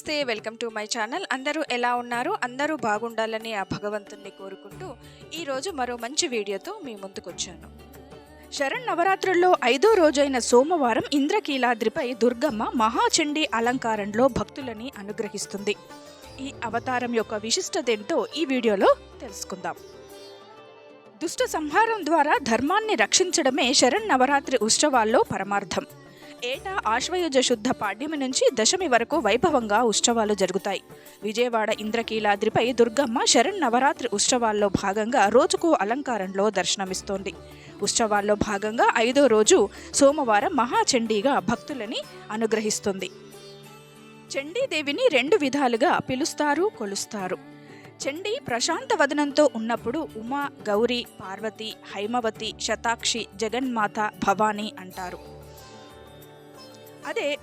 నమస్తే welcome to my channel. అందరూ ఎలా ఉన్నారు? అందరూ బాగుండాలని ఆ భగవంతుణ్ణి కోరుకుంటూ ఈరోజు మరో మంచి వీడియోతో మీ ముందుకొచ్చాను. శరణ్ నవరాత్రుల్లో ఐదో రోజైన సోమవారం ఇంద్రకీలాద్రిపై దుర్గమ్మ మహాచండీ అలంకారంలో భక్తులని అనుగ్రహిస్తుంది. ఈ అవతారం యొక్క విశిష్టతేంటో ఈ వీడియోలో తెలుసుకుందాం. దుష్ట సంహారం ద్వారా ధర్మాన్ని రక్షించడమే శరణ్ నవరాత్రి ఉత్సవాల్లో పరమార్థం. ఏటా ఆశ్వయుజ శుద్ధ పాడ్యమి నుంచి దశమి వరకు వైభవంగా ఉత్సవాలు జరుగుతాయి. విజయవాడ ఇంద్రకీలాద్రిపై దుర్గమ్మ శరణ్ నవరాత్రి ఉత్సవాల్లో భాగంగా రోజుకు అలంకారంలో దర్శనమిస్తోంది. ఉత్సవాల్లో భాగంగా ఐదో రోజు సోమవారం మహాచండీగా భక్తులని అనుగ్రహిస్తుంది. చండీదేవిని రెండు విధాలుగా పిలుస్తారు కొలుస్తారు. చండీ ప్రశాంత వదనంతో ఉన్నప్పుడు ఉమా గౌరీ పార్వతి హైమవతి శతాక్షి జగన్మాత భవానీ అంటారు. అదే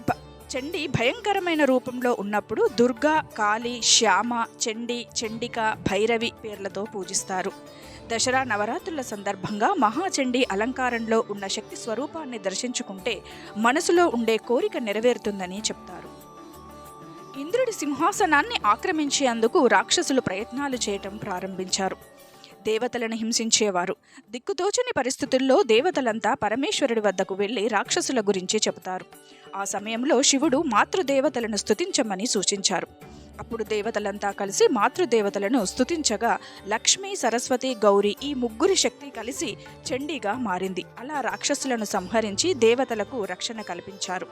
చండి భయంకరమైన రూపంలో ఉన్నప్పుడు దుర్గా కాళీ శ్యామ చండి చండిక భైరవి పేర్లతో పూజిస్తారు. దసరా నవరాత్రుల సందర్భంగా మహాచండి అలంకారంలో ఉన్న శక్తి స్వరూపాన్ని దర్శించుకుంటే మనసులో ఉండే కోరిక నెరవేరుతుందని చెప్తారు. ఇంద్రుడి సింహాసనాన్ని ఆక్రమించేందుకు రాక్షసులు ప్రయత్నాలు చేయటం ప్రారంభించారు. దేవతలను హింసించేవారు. దిక్కుతోచని పరిస్థితుల్లో దేవతలంతా పరమేశ్వరుడి వద్దకు వెళ్ళి రాక్షసుల గురించి చెబుతారు. ఆ సమయంలో శివుడు మాతృదేవతలను స్తుతించమని సూచించారు. అప్పుడు దేవతలంతా కలిసి మాతృదేవతలను స్తుతించగా లక్ష్మీ సరస్వతి గౌరి ఈ ముగ్గురి శక్తి కలిసి చండీగా మారింది. అలా రాక్షసులను సంహరించి దేవతలకు రక్షణ కల్పించారు.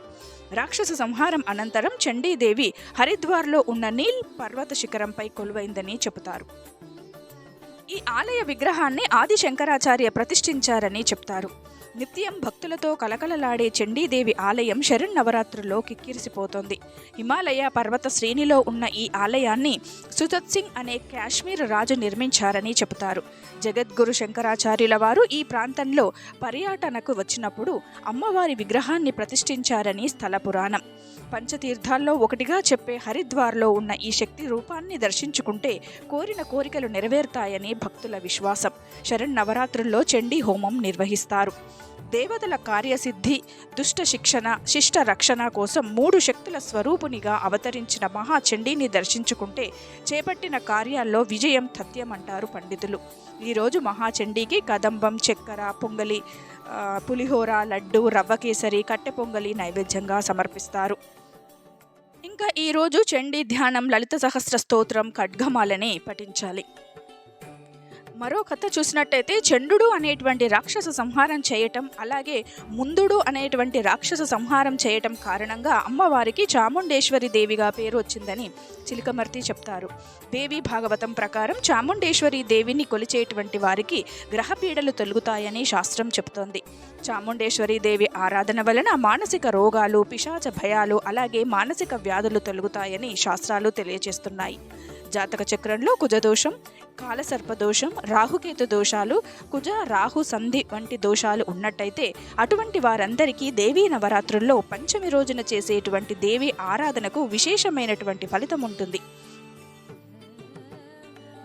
రాక్షస సంహారం అనంతరం చండీదేవి హరిద్వార్లో ఉన్న నీల్ పర్వత శిఖరంపై కొలువైందని చెబుతారు. ఈ ఆలయ విగ్రహాన్ని ఆది శంకరాచార్య ప్రతిష్ఠించారని చెప్తారు. నిత్యం భక్తులతో కలకలలాడే చండీదేవి ఆలయం శరణ్ నవరాత్రుల్లో కిక్కిరిసిపోతోంది హిమాలయ పర్వత శ్రేణిలో ఉన్న ఈ ఆలయాన్ని సుతత్ సింగ్ అనే కాశ్మీర్ రాజు నిర్మించారని చెబుతారు. జగద్గురు శంకరాచార్యుల వారు ఈ ప్రాంతంలో పర్యాటనకు వచ్చినప్పుడు అమ్మవారి విగ్రహాన్ని ప్రతిష్ఠించారని స్థల పురాణం. పంచతీర్థాల్లో ఒకటిగా చెప్పే హరిద్వార్లో ఉన్న ఈ శక్తి రూపాన్ని దర్శించుకుంటే కోరిన కోరికలు నెరవేరుతాయని భక్తుల విశ్వాసం. శరణ్ నవరాత్రుల్లో చండీ హోమం నిర్వహిస్తారు. దేవతల కార్యసిద్ధి దుష్ట శిక్షణ శిష్ట రక్షణ కోసం మూడు శక్తుల స్వరూపునిగా అవతరించిన మహాచండీని దర్శించుకుంటే చేపట్టిన కార్యాల్లో విజయం తథ్యం అంటారు పండితులు ఈరోజు మహాచండీకి కదంబం చక్కెర పొంగలి పులిహోర లడ్డు రవ్వ కేసరి కట్టె పొంగలి నైవేద్యంగా సమర్పిస్తారు. ఇంకా ఈరోజు చండీ ధ్యానం లలిత సహస్ర స్తోత్రం ఖడ్గమాలని పఠించాలి. మరో కథ చూసినట్టయితే చండు అనేటువంటి రాక్షస సంహారం చేయటం అలాగే ముందుడు అనేటువంటి రాక్షస సంహారం చేయటం కారణంగా అమ్మవారికి చాముండేశ్వరి దేవిగా పేరు వచ్చిందని చిలకమర్తి చెప్తారు. దేవి భాగవతం ప్రకారం చాముండేశ్వరి దేవిని కొలిచేటువంటి వారికి గ్రహపీడలు తొలుగుతాయని శాస్త్రం చెప్తోంది. చాముండేశ్వరి దేవి ఆరాధన వలన మానసిక రోగాలు పిశాచ భయాలు అలాగే మానసిక వ్యాధులు తొలుగుతాయని శాస్త్రాలు తెలియజేస్తున్నాయి. జాతక చక్రంలో కుజదోషం కాలసర్పదోషం రాహుకేతు దోషాలు కుజ రాహు సంధి వంటి దోషాలు ఉన్నట్టయితే అటువంటి వారందరికీ దేవీ నవరాత్రుల్లో పంచమి రోజున చేసేటువంటి దేవి ఆరాధనకు విశేషమైనటువంటి ఫలితం ఉంటుంది.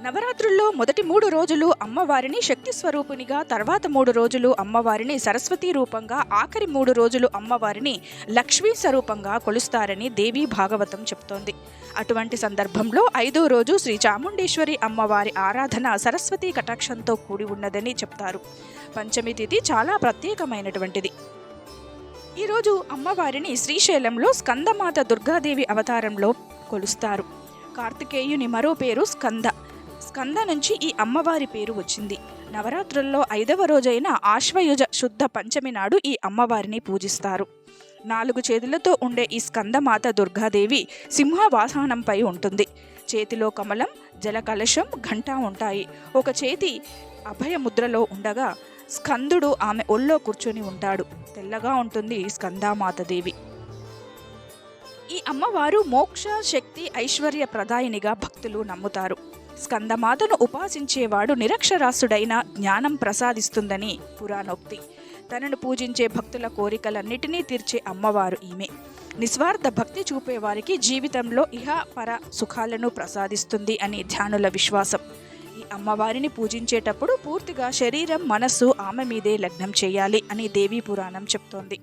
నవరాత్రుల్లో మొదటి మూడు రోజులు అమ్మవారిని శక్తి స్వరూపునిగా తర్వాత మూడు రోజులు అమ్మవారిని సరస్వతి రూపంగా ఆఖరి మూడు రోజులు అమ్మవారిని లక్ష్మీ స్వరూపంగా కొలుస్తారని దేవీ భాగవతం చెప్తోంది. అటువంటి సందర్భంలో ఐదో రోజు శ్రీ చాముండేశ్వరి అమ్మవారి ఆరాధన సరస్వతి కటాక్షంతో కూడి ఉన్నదని చెప్తారు. పంచమి తిథి చాలా ప్రత్యేకమైనటువంటిది. ఈరోజు అమ్మవారిని శ్రీశైలంలో స్కందమాత దుర్గాదేవి అవతారంలో కొలుస్తారు. కార్తికేయుని మరో పేరు స్కంద. స్కంద నుంచి ఈ అమ్మవారి పేరు వచ్చింది. నవరాత్రుల్లో ఐదవ రోజైన ఆశ్వయుజ శుద్ధ పంచమి నాడు ఈ అమ్మవారిని పూజిస్తారు. నాలుగు చేతులతో ఉండే ఈ స్కందమాత దుర్గాదేవి సింహవాసనంపై ఉంటుంది. చేతిలో కమలం జలకలశం ఘంటా ఉంటాయి. ఒక చేతి అభయ ముద్రలో ఉండగా స్కందుడు ఆమె ఒళ్ళో కూర్చొని ఉంటాడు. తెల్లగా ఉంటుంది స్కందామాతదేవి. ఈ అమ్మవారు మోక్ష శక్తి ఐశ్వర్య ప్రదాయినిగా భక్తులు నమ్ముతారు. స్కందమాతను ఉపాసించేవాడు నిరక్షరాస్యుడైన జ్ఞానం ప్రసాదిస్తుందని పురాణోక్తి. తనను పూజించే భక్తుల కోరికలన్నిటినీ తీర్చే అమ్మవారు ఈమె. నిస్వార్థ భక్తి చూపేవారికి జీవితంలో ఇహ పర సుఖాలను ప్రసాదిస్తుంది అని ధ్యానుల విశ్వాసం. ఈ అమ్మవారిని పూజించేటప్పుడు పూర్తిగా శరీరం మనస్సు ఆమె మీదే లగ్నం చేయాలి అని దేవీ పురాణం చెప్తోంది.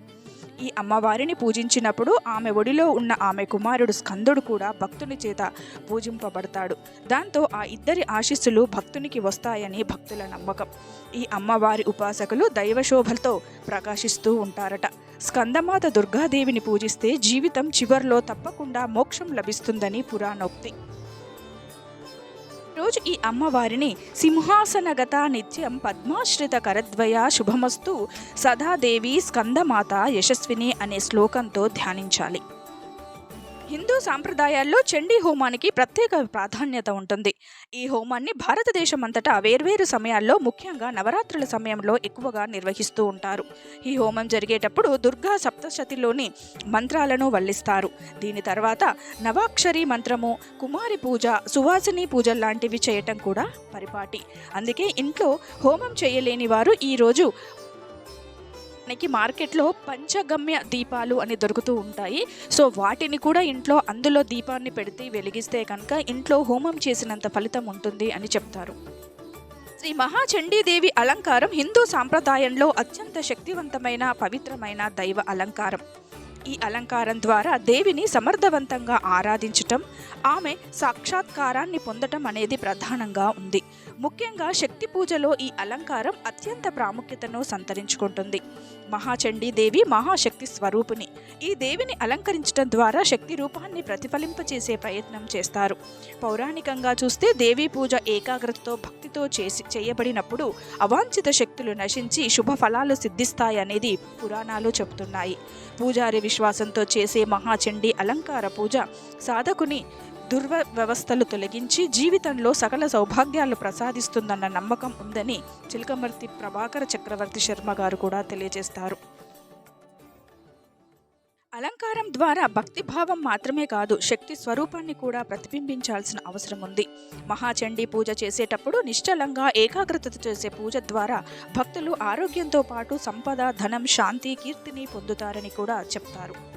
ఈ అమ్మవారిని పూజించినప్పుడు ఆమె ఒడిలో ఉన్న ఆమె కుమారుడు స్కందుడు కూడా భక్తుని చేత పూజింపబడతాడు. దాంతో ఆ ఇద్దరి ఆశీస్సులు భక్తునికి వస్తాయని భక్తుల నమ్మకం. ఈ అమ్మవారి ఉపాసకులు దైవశోభలతో ప్రకాశిస్తూ ఉంటారట. స్కందమాత దుర్గాదేవిని పూజిస్తే జీవితం చివర్లో తప్పకుండా మోక్షం లభిస్తుందని పురాణోక్తి. రోజు ఈ అమ్మవారిని సింహాసనగత నిత్యం పద్మాశ్రిత కరద్వయ శుభమస్తు సదాదేవి స్కందమాత యశస్విని అనే శ్లోకంతో ధ్యానించాలి. హిందూ సాంప్రదాయాల్లో చండీ హోమానికి ప్రత్యేక ప్రాధాన్యత ఉంటుంది. ఈ హోమాన్ని భారతదేశం అంతటా వేర్వేరు సమయాల్లో ముఖ్యంగా నవరాత్రుల సమయంలో ఎక్కువగా నిర్వహిస్తూ ఉంటారు. ఈ హోమం జరిగేటప్పుడు దుర్గా సప్తశతిలోని మంత్రాలను వల్లిస్తారు. దీని తర్వాత నవాక్షరి మంత్రము కుమారి పూజ సువాసిని పూజ లాంటివి చేయటం కూడా పరిపాటి. అందుకే ఇంట్లో హోమం చేయలేని వారు ఈరోజు మనకి మార్కెట్లో పంచగమ్య దీపాలు అని దొరుకుతూ ఉంటాయి. సో వాటిని కూడా ఇంట్లో అందులో దీపాన్ని పెడితే వెలిగిస్తే కనుక ఇంట్లో హోమం చేసినంత ఫలితం ఉంటుంది అని చెప్తారు. శ్రీ మహాచండీదేవి అలంకారం హిందూ సాంప్రదాయంలో అత్యంత శక్తివంతమైన పవిత్రమైన దైవ అలంకారం. ఈ అలంకారం ద్వారా దేవిని సమర్థవంతంగా ఆరాధించటం ఆమె సాక్షాత్కారాన్ని పొందటం అనేది ప్రధానంగా ఉంది. ముఖ్యంగా శక్తి పూజలో ఈ అలంకారం అత్యంత ప్రాముఖ్యతను సంతరించుకుంటుంది. మహాచండీ దేవి మహాశక్తి స్వరూపిణి ఈ దేవిని అలంకరించడం ద్వారా శక్తి రూపాన్ని ప్రతిఫలింపచేసే ప్రయత్నం చేస్తారు. పౌరాణికంగా చూస్తే దేవీ పూజ ఏకాగ్రతతో భక్తితో చేసి చేయబడినప్పుడు అవాంఛిత శక్తులు నశించి శుభ ఫలాలు సిద్ధిస్తాయనేది పురాణాలు చెబుతున్నాయి. పూజారి విశ్వాసంతో చేసే మహాచండీ అలంకార పూజ సాధకుని దుర్వ వ్యవస్థలు తొలగించి జీవితంలో సకల సౌభాగ్యాలు ప్రసాదిస్తుందన్న నమ్మకం ఉందని చిలకమర్తి ప్రభాకర చక్రవర్తి శర్మ గారు కూడా తెలియజేస్తారు. అలంకారం ద్వారా భక్తిభావం మాత్రమే కాదు శక్తి స్వరూపాన్ని కూడా ప్రతిబింబించాల్సిన అవసరం ఉంది. మహాచండీ పూజ చేసేటప్పుడు నిశ్చలంగా ఏకాగ్రతతో చేసే పూజ ద్వారా భక్తులు ఆరోగ్యంతో పాటు సంపద ధనం శాంతి కీర్తిని పొందుతారని కూడా చెప్తారు.